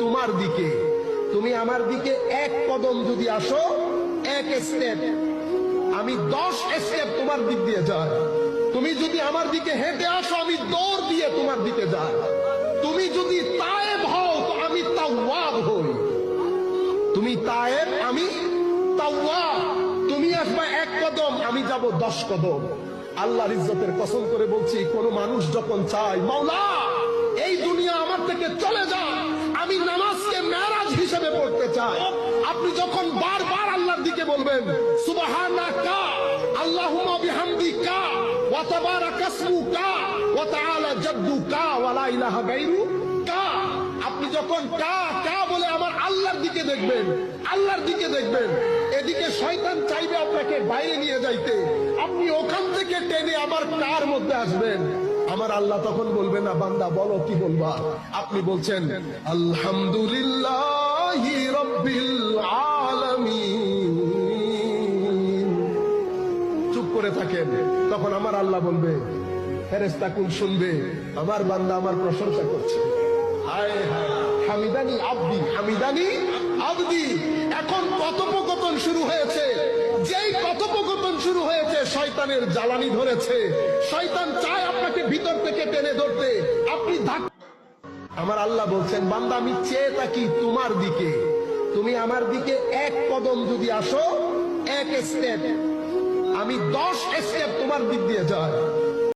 তোমার দিকে? তুমি আমার দিকে এক কদম যদি আসো, এক স্টেপ আমি দশ স্টেপ তোমার দিক দিয়ে যাই। তুমি যদি আমার দিকে হেঁটে আসো, আমি দৌড় দিয়ে তোমার দিকে যাই। তুমি যদি তায়েব হও, তো আমি তাওয়াব হই। তুমি তায়েব, আমি তাওয়াব। তুমি আসবা এক কদম, আমি যাব দশ কদম। আল্লাহর ইজ্জতের কসম করে বলছি, কোন মানুষ যখন চায়, মাওলা, এই দুনিয়া আমার থেকে চলে যায় আপনি যখন বারবার আল্লাহর দিকে বলবেন, সুবহানাকা, আল্লাহুম্মা বিহামদিকা, ওয়া তাবারাকা ইসমুকা, ওয়া তাআলা জাদ্দুকা, ওয়া লা ইলাহা গায়রুকা। আপনি যখন কা কা বলে আমার আল্লাহর দিকে দেখবেন, আল্লাহর দিকে দেখবেন, এদিকে শয়তান চাইবে আপনাকে বাইরে নিয়ে যাইতে। আপনি ওখান থেকে টেনে আবার কার মধ্যে আসবেন? আমার আল্লাহ তখন বলবেন, না বান্দা, বলো কি বলবা? আপনি বলছেন, আলহামদুলিল্লাহ চুপ করে থাকেন। তখন আমার আল্লাহ বলবে ফেরেস্তা কুল শুনবে? আমার বান্দা আমার প্রশংসা করছে। হামিদানি আব্দি হামিদানি আব্দি। এখন কথোপকথন শুরু হয়েছে। যেই কথোপকথন শুরু হয়েছে, শয়তানের জ্বালানি ধরেছে। শয়তান চায় আপনাকে ভিতর থেকে টেনে ধরতে। আপনি ধাক আমার আল্লাহ বলছেন, বান্দা, আমি চেয়ে থাকি তোমার দিকে। তুমি আমার দিকে এক কদম যদি আসো, এক স্টেপ আমি দশ স্টেপ তোমার দিক দিয়ে যাই।